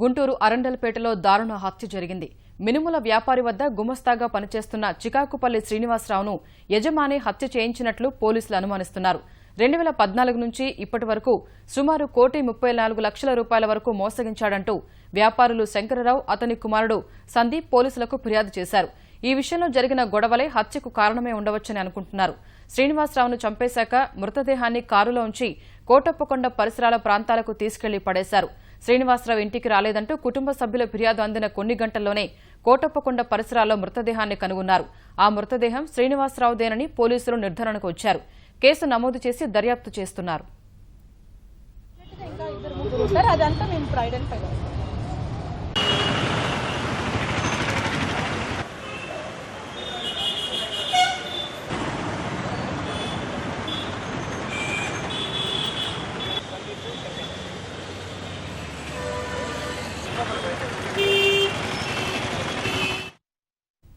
గుంటూరు అరండల్పేటలో దారుణ హత్య జరిగింది. మినుముల వ్యాపారి వద్ద గుమస్తాగా పనిచేస్తున్న చికాకుపల్లి శ్రీనివాసరావును యజమాని హత్య చేయించినట్లు పోలీసులు అనుమానిస్తున్నారు. రెండు వేల పద్నాలుగు నుంచి ఇప్పటి వరకు సుమారు కోటి ముప్పై నాలుగు లక్షల రూపాయల వరకు మోసగించాడంటూ వ్యాపారులు శంకరరావు అతని కుమారుడు సందీప్ పోలీసులకు ఫిర్యాదు చేశారు. ఈ విషయంలో జరిగిన గొడవలే హత్యకు కారణమే ఉండవచ్చని అనుకుంటున్నారు. శ్రీనివాసరావును చంపేశాక మృతదేహాన్ని కారులో ఉంచి కోటప్పకొండ పరిసరాల ప్రాంతాలకు తీసుకెళ్ళి పడేశారు. శ్రీనివాసరావు ఇంటికి రాలేదంటూ కుటుంబ సభ్యుల ఫిర్యాదు అందిన కొన్ని గంటల్లోనే కోటప్పకొండ పరిసరాల్లో మృతదేహాన్ని కనుగొన్నారు. ఆ మృతదేహం శ్రీనివాసరావుదేనని పోలీసులు నిర్ధారణకు వచ్చారు. కేసు నమోదు చేసి దర్యాప్తు చేస్తున్నారు.